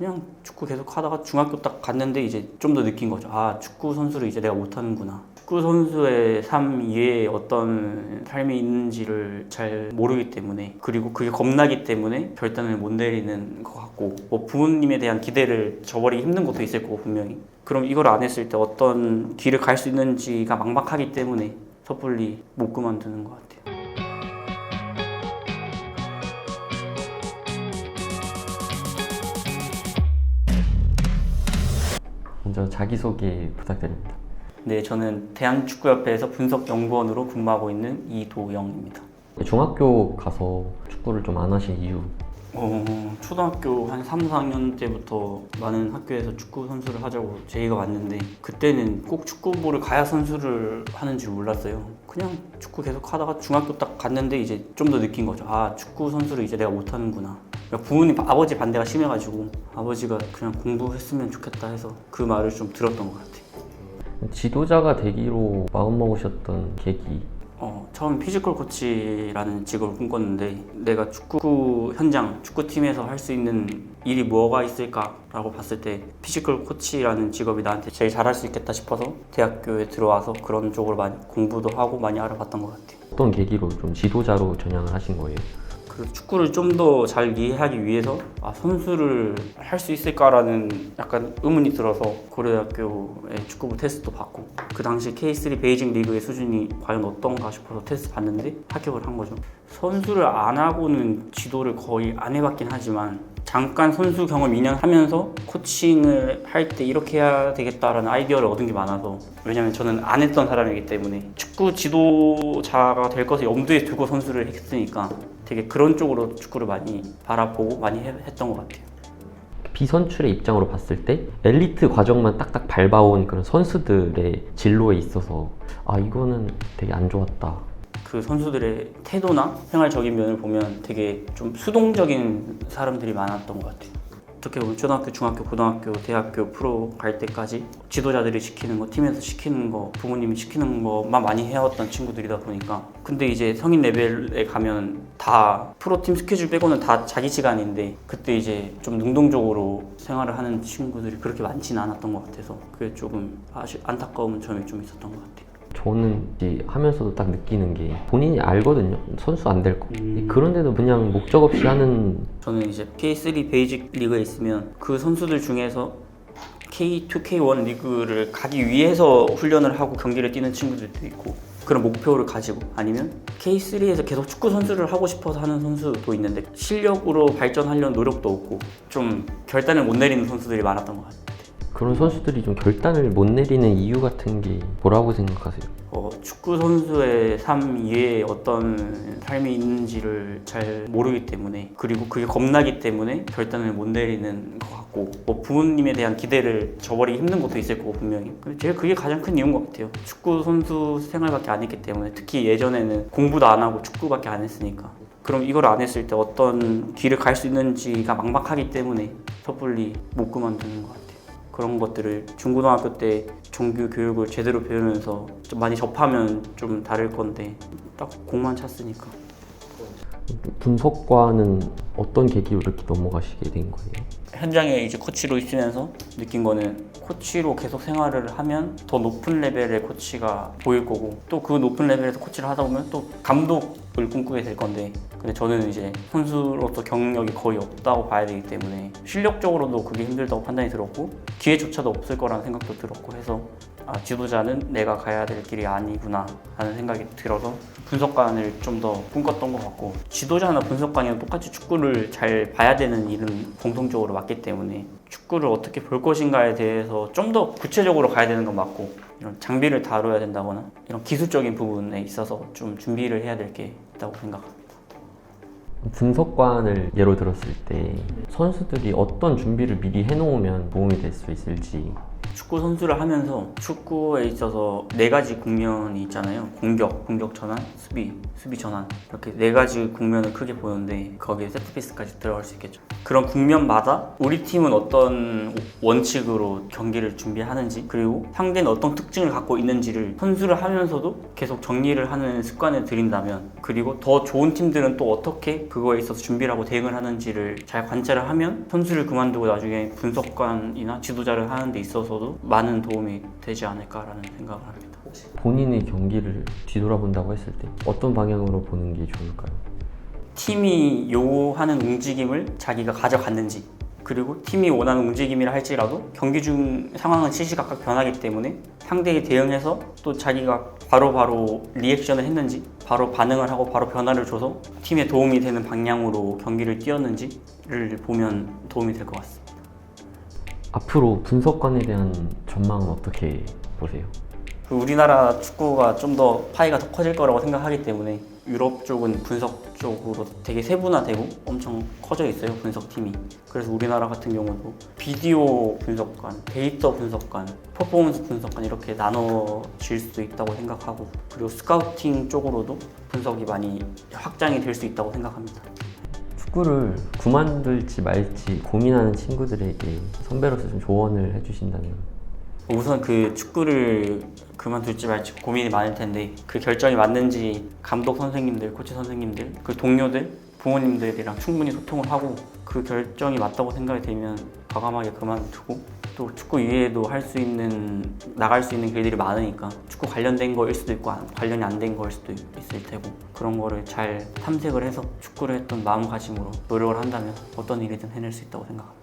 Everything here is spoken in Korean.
그냥 축구 계속 하다가 중학교 딱 갔는데 이제 좀 더 느낀 거죠. 아 축구 선수를 이제 내가 못하는구나. 축구 선수의 삶 이외에 어떤 삶이 있는지를 잘 모르기 때문에 그리고 그게 겁나기 때문에 결단을 못 내리는 것 같고 뭐 부모님에 대한 기대를 저버리기 힘든 것도 있을 거고 분명히 그럼 이걸 안 했을 때 어떤 길을 갈 수 있는지가 막막하기 때문에 섣불리 못 그만두는 것 같아요. 자기소개 부탁드립니다. 네, 저는 대한축구협회에서 분석연구원으로 근무하고 있는 이도영입니다. 중학교 가서 축구를 좀 안 하신 이유 어, 초등학교 한 3, 4학년 때부터 많은 학교에서 축구 선수를 하자고 제의가 왔는데 그때는 꼭 축구부를 가야 선수를 하는 줄 몰랐어요. 그냥 축구 계속 하다가 중학교 딱 갔는데 이제 좀 더 느낀 거죠. 아, 축구 선수를 이제 내가 못하는구나. 그러니까 부모님, 아버지 반대가 심해가지고 아버지가 그냥 공부했으면 좋겠다 해서 그 말을 좀 들었던 것 같아요. 지도자가 되기로 마음먹으셨던 계기 어, 처음 피지컬 코치라는 직업을 꿈꿨는데 내가 축구 현장, 축구팀에서 할 수 있는 일이 뭐가 있을까라고 봤을 때 피지컬 코치라는 직업이 나한테 제일 잘할 수 있겠다 싶어서 대학교에 들어와서 그런 쪽으로 많이 공부도 하고 많이 알아봤던 것 같아요. 어떤 계기로 좀 지도자로 전향을 하신 거예요? 그 축구를 좀 더 잘 이해하기 위해서 아, 선수를 할 수 있을까라는 약간 의문이 들어서 고려대학교의 축구부 테스트도 받고 그 당시 K3 베이징 리그의 수준이 과연 어떤가 싶어서 테스트 봤는데 합격을 한 거죠. 선수를 안 하고는 지도를 거의 안 해봤긴 하지만 잠깐 선수 경험 2년 하면서 코칭을 할 때 이렇게 해야 되겠다라는 아이디어를 얻은 게 많아서 왜냐면 저는 안 했던 사람이기 때문에 축구 지도자가 될 것을 염두에 두고 선수를 했으니까 되게 그런 쪽으로 축구를 많이 바라보고 많이 해- 했던 것 같아요. 비선출의 입장으로 봤을 때 엘리트 과정만 딱딱 밟아온 그런 선수들의 진로에 있어서 아 이거는 되게 안 좋았다. 그 선수들의 태도나 생활적인 면을 보면 되게 좀 수동적인 사람들이 많았던 것 같아요. 어떻게 보면 초등학교, 중학교, 고등학교, 대학교 프로 갈 때까지 지도자들이 시키는 거, 팀에서 시키는 거, 부모님이 시키는 것만 많이 해왔던 친구들이다 보니까 근데 이제 성인 레벨에 가면 다 프로팀 스케줄 빼고는 다 자기 시간인데 그때 이제 좀 능동적으로 생활을 하는 친구들이 그렇게 많지는 않았던 것 같아서 그게 조금 아쉬, 안타까운 점이 좀 있었던 것 같아요. 저는 하면서도 딱 느끼는 게 본인이 알거든요. 선수 안 될 거. 음. 그런데도 그냥 목적 없이 하는 저는 이제 K3 베이직 리그에 있으면 그 선수들 중에서 K2, K1 리그를 가기 위해서 훈련을 하고 경기를 뛰는 친구들도 있고 그런 목표를 가지고 아니면 K3에서 계속 축구 선수를 하고 싶어서 하는 선수도 있는데 실력으로 발전하려는 노력도 없고 좀 결단을 못 내리는 선수들이 많았던 것 같아요. 그런 선수들이 좀 결단을 못 내리는 이유 같은 게 뭐라고 생각하세요? 어, 축구 선수의 삶 이외에 어떤 삶이 있는지를 잘 모르기 때문에 그리고 그게 겁나기 때문에 결단을 못 내리는 것 같고 뭐 부모님에 대한 기대를 저버리기 힘든 것도 있을 거고 분명히. 제일 그게 가장 큰 이유인 것 같아요. 축구 선수 생활밖에 안 했기 때문에 특히 예전에는 공부도 안 하고 축구밖에 안 했으니까. 그럼 이걸 안 했을 때 어떤 길을 갈 수 있는지가 막막하기 때문에 섣불리 못 그만두는 것 같아요 그런 것들을 중고등학교 때 정규 교육을 제대로 배우면서 좀 많이 접하면 좀 다를 건데 딱 공만 찼으니까 분석과는 어떤 계기로 이렇게 넘어가시게 된 거예요? 현장에 이제 코치로 있으면서 느낀 거는 코치로 계속 생활을 하면 더 높은 레벨의 코치가 보일 거고 또 그 높은 레벨에서 코치를 하다 보면 또 감독을 꿈꾸게 될 건데 근데 저는 이제 선수로서 경력이 거의 없다고 봐야 되기 때문에 실력적으로도 그게 힘들다고 판단이 들었고 기회조차도 없을 거라는 생각도 들었고 해서 아, 지도자는 내가 가야 될 길이 아니구나 하는 생각이 들어서 분석관을 좀 더 꿈꿨던 것 같고 지도자나 분석관이랑 똑같이 축구를 잘 봐야 되는 일은 공통적으로 맞기 때문에 축구를 어떻게 볼 것인가에 대해서 좀 더 구체적으로 가야 되는 건 맞고 이런 장비를 다뤄야 된다거나 이런 기술적인 부분에 있어서 좀 준비를 해야 될 게 있다고 생각합니다. 분석관을 예로 들었을 때 선수들이 어떤 준비를 미리 해놓으면 도움이 될 수 있을지 축구 선수를 하면서 축구에 있어서 네 가지 국면이 있잖아요. 공격, 공격 전환, 수비, 수비 전환 이렇게 네 가지 국면을 크게 보는데 거기에 세트피스까지 들어갈 수 있겠죠. 그런 국면마다 우리 팀은 어떤 원칙으로 경기를 준비하는지 그리고 상대는 어떤 특징을 갖고 있는지를 선수를 하면서도 계속 정리를 하는 습관을 들인다면 그리고 더 좋은 팀들은 또 어떻게 그거에 있어서 준비를 하고 대응을 하는지를 잘 관찰을 하면 선수를 그만두고 나중에 분석관이나 지도자를 하는 데 있어서 도 많은 도움이 되지 않을까라는 생각을 합니다. 본인의 경기를 뒤돌아본다고 했을 때 어떤 방향으로 보는 게 좋을까요? 팀이 요구하는 움직임을 자기가 가져갔는지 그리고 팀이 원하는 움직임이라 할지라도 경기 중 상황은 시시각각 변하기 때문에 상대에 대응해서 또 자기가 바로바로 리액션을 했는지 바로 반응을 하고 바로 변화를 줘서 팀에 도움이 되는 방향으로 경기를 뛰었는지를 보면 도움이 될 것 같습니다. 앞으로 분석관에 대한 전망은 어떻게 보세요? 그 우리나라 축구가 좀 더 파이가 더 커질 거라고 생각하기 때문에 유럽 쪽은 분석 쪽으로 되게 세분화되고 엄청 커져 있어요 분석팀이 그래서 우리나라 같은 경우도 비디오 분석관, 데이터 분석관, 퍼포먼스 분석관 이렇게 나눠질 수도 있다고 생각하고 그리고 스카우팅 쪽으로도 분석이 많이 확장이 될 수 있다고 생각합니다 축구를 그만둘지 말지 고민하는 친구들에게 선배로서 좀 조언을 해주신다면. 우선 그 축구를 그만둘지 말지 고민이 많을 텐데 그 결정이 맞는지 감독 선생님들, 코치 선생님들, 그 동료들, 부모님들이랑 충분히 소통을 하고 그 결정이 맞다고 생각이 되면 과감하게 그만두고 또 축구 이외에도 할 수 있는 나갈 수 있는 길들이 많으니까 축구 관련된 거일 수도 있고 안- 관련이 안 된 거일 수도 있을 테고 그런 거를 잘 탐색을 해서 축구를 했던 마음가짐으로 노력을 한다면 어떤 일이든 해낼 수 있다고 생각합니다.